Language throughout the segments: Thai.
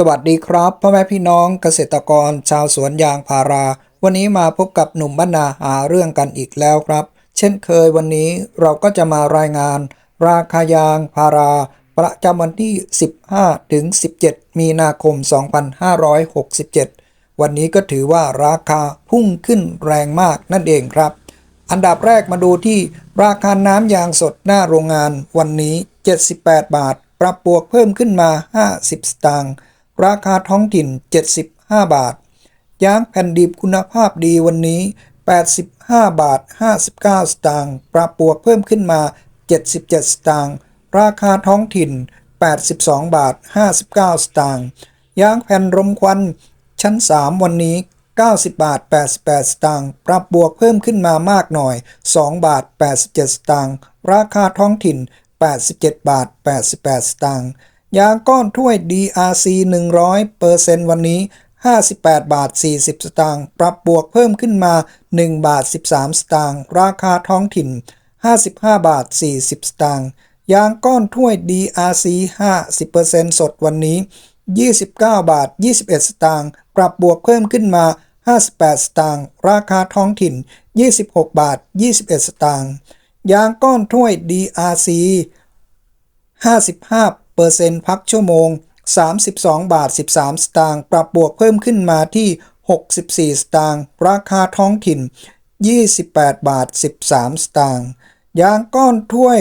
สวัสดีครับพ่อแม่พี่น้องเกษตรกรชาวสวนยางพารา วันนี้มาพบกับหนุ่มบ้านนาหาเรื่องกันอีกแล้วครับ เช่นเคยวันนี้เราก็จะมารายงาน ราคายางพารา ประจำวันที่ 15 ถึง 17 มีนาคม 2567 วันนี้ก็ถือว่าราคาพุ่งขึ้นแรงมากนั่นเองครับ อันดับแรกมาดูที่ราคาน้ำยางสดหน้าโรงงานวันนี้ 78 บาท ปรับบวกเพิ่มขึ้นมา 50 สตางค์ ราคาท้องถิ่น 75 บาท ยางแผ่นดิบคุณภาพดีวันนี้ 85 บาท 59 สตางค์ปรับบวกเพิ่มขึ้นมา 77 สตางค์ราคาท้องถิ่น 82 บาท 59 สตางค์ยางแผ่นรมควัน ชั้น 3 วันนี้ 90 บาท 88 สตางค์ปรับบวกเพิ่มขึ้นมามากหน่อย 2 บาท 87 สตางค์ราคาท้องถิ่น 87 บาท 88 สตางค์ ยางก้อนถ้วย DRC 100เปอร์เซ็นต์วันนี้ 58 บาท 40 สตางค์ ปรับบวกเพิ่มขึ้นมา 1 บาท 13 สตางค์ ราคาท้องถิ่น 55 บาท 40 สตางค์ ยางก้อนถ้วย DRC 50%สดวันนี้ 29 บาท 21 สตางค์ ปรับบวกเพิ่มขึ้นมา 58 สตางค์ ราคาท้องถิ่น 26 บาท 21 สตางค์ ยางก้อนถ้วย DRC 55 เปอร์เซ็นต์พักชั่วโมง 32 บาท 13 สตางค์ปรับบวกเพิ่มขึ้นมาที่ 64 สตางค์ราคาท้องถิ่น 28 บาท 13 สตางค์ยางก้อนถ้วย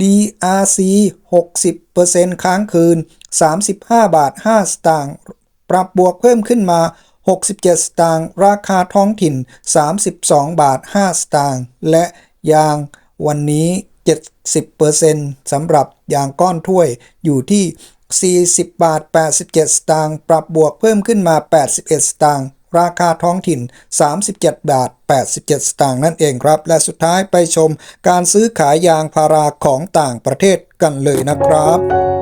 DRC 60เปอร์เซ็นต์ค้างคืน 35 บาท 5 สตางค์ปรับบวกเพิ่มขึ้นมา 67 สตางค์ราคาท้องถิ่น 32 บาท 5 สตางค์และยางวันนี้ 70%สำหรับยางก้อนถ้วยอยู่ที่ 40 บาท 87 สตางค์ปรับบวกเพิ่มขึ้นมา 81 สตางค์ราคาท้องถิ่น 37 บาท 87 สตางค์นั่นเองครับ และสุดท้ายไปชมการซื้อขายยางพาราของต่างประเทศกันเลยนะครับ